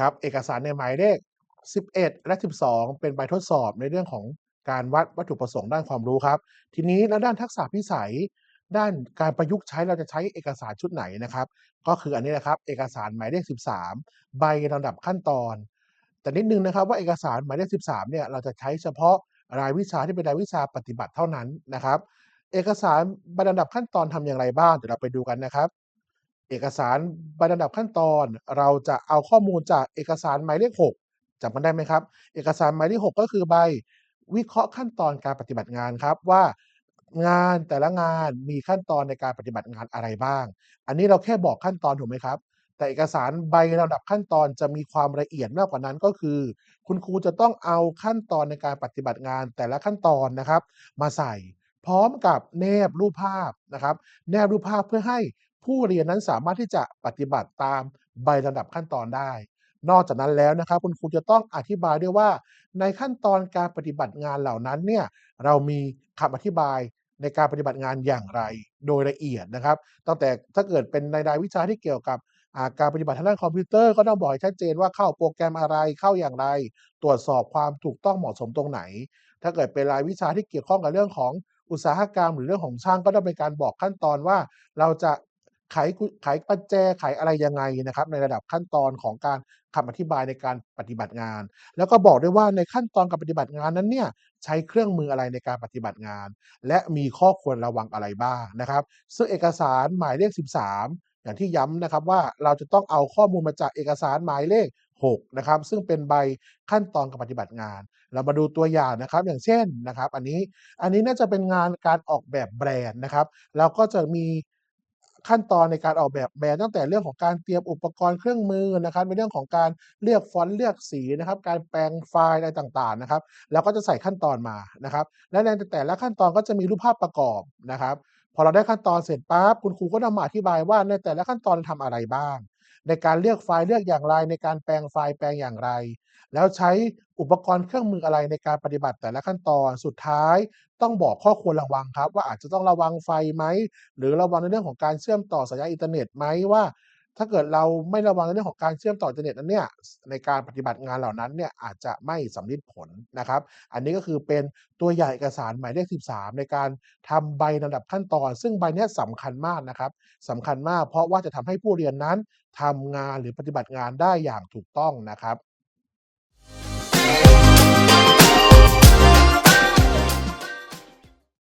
ครับเอกสารในหมายเลข 11 และ 12 เป็นใบทดสอบในเรื่องของการวัดวัตถุประสงค์ด้านความรู้ครับ ทีนี้แล้วด้านทักษะพิสัย ด้านการประยุกต์ใช้เราจะใช้เอกสารชุดไหนนะครับ ก็คืออันนี้นะครับ เอกสารหมายเลข 13 ใบลำดับขั้นตอน แต่นิดนึงนะครับว่าเอกสารหมายเลข 13 เนี่ยเราจะใช้เฉพาะรายวิชาที่เป็นรายวิชาปฏิบัติเท่านั้นนะครับ เอกสารใบลำดับขั้นตอนทำอย่างไรบ้างเดี๋ยวเราไปดูกันนะครับ เอกสารใบลำดับขั้นตอน เราจะเอาข้อมูลจากเอกสารหมายเลข6จำกันได้ไหมครับ เอกสารหมายเลข6ก็คือใบวิเคราะห์ขั้นตอนการปฏิบัติงานครับว่างานแต่ละงานมีขั้นตอนในการปฏิบัติงานอะไรบ้าง อันนี้เราแค่บอกขั้นตอนถูกไหมครับ แต่เอกสารใบลำดับขั้นตอนจะมีความละเอียดมากกว่านั้นก็คือ คุณครูจะต้องเอาขั้นตอนในการปฏิบัติงานแต่ละขั้นตอนนะครับ มาใส่พร้อมกับแนบรูปภาพนะครับ แนบรูปภาพเพื่อให้ ผู้เรียนนั้นสามารถที่จะปฏิบัติตามใบลำดับขั้นตอนได้ นอกจากนั้นแล้วนะครับ คุณครูจะต้องอธิบายด้วยว่า ในขั้นตอนการปฏิบัติงานเหล่านั้นเนี่ยเรามีคำอธิบายในการปฏิบัติงานอย่างไรโดยละเอียดนะครับตั้งแต่ถ้าเกิดเป็นในรายวิชาที่เกี่ยวกับาการปฏิบัติทางด้านคอมพิวเตอร์ก็ต้องบอกให้ชัดเจนว่าเข้าโปรแกรมอะไรเข้าอย่างไร ตรวจสอบความถูกต้องเหมาะสมตรงไหน ถ้าเกิดเป็นรายวิชาที่เกี่ยวข้องกับเรื่องของอุตสาหกรรม หรือเรื่องของช่างก็ต้องเป็นการบอกขั้นตอนว่า เราจะ ไขกุไขปัจแจไขอะไรยังไงนะครับ ในระดับขั้นตอนของการคำอธิบายในการปฏิบัติงาน แล้วก็บอกด้วยว่าในขั้นตอนการปฏิบัติงานนั้นเนี่ยใช้เครื่องมืออะไรในการปฏิบัติงาน และมีข้อควรระวังอะไรบ้างนะครับ ซึ่งเอกสารหมายเลข 13 อย่างที่ย้ำนะครับว่าเราจะต้องเอาข้อมูลมาจากเอกสารหมายเลข6นะครับซึ่งเป็นใบขั้นตอนการปฏิบัติงาน เรามาดูตัวอย่างนะครับอย่างเช่นนะครับ อันนี้อันนี้น่าจะเป็นงานการออกแบบแบรนด์นะครับ เราก็จะมี ขั้นตอนในการออกแบบแบรนด์ตั้งแต่เรื่องของการเตรียมอุปกรณ์เครื่องมือนะครับในเรื่องของการเลือกฟอนต์เลือกสีนะครับการแปลงไฟล์อะไรต่างๆนะครับเราก็จะใส่ขั้นตอนมานะครับและในแต่ละขั้นตอนก็จะมีรูปภาพประกอบนะครับพอเราได้ขั้นตอนเสร็จปั๊บคุณครูก็นำมาอธิบายว่าในแต่ละขั้นตอนทำอะไรบ้าง ในการเลือกไฟล์เลือกอย่างไร ในการแปลงไฟล์แปลงอย่างไร แล้วใช้อุปกรณ์เครื่องมืออะไรในการปฏิบัติแต่ละขั้นตอนสุดท้าย ต้องบอกข้อควรระวังครับ ว่าอาจจะต้องระวังไฟไหมหรือระวังในเรื่องของการเชื่อมต่อสัญญาณอินเทอร์เน็ตไหมว่า ถ้าเกิดเราไม่ระวังในเรื่องของการเชื่อมต่ออินเทอร์เน็ตนั้นเนี่ยในการปฏิบัติงานเหล่านั้นเนี่ยอาจจะไม่สำลิดผลนะครับ อันนี้ก็คือเป็นตัวอย่างเอกสารหมายเลข 13 ในการทำใบลำดับขั้นตอน ซึ่งใบนี้ยสำคัญมากนะครับสำคัญมากเพราะว่าจะทำให้ผู้เรียนนั้นทำงานหรือปฏิบัติงานได้อย่างถูกต้องนะครับ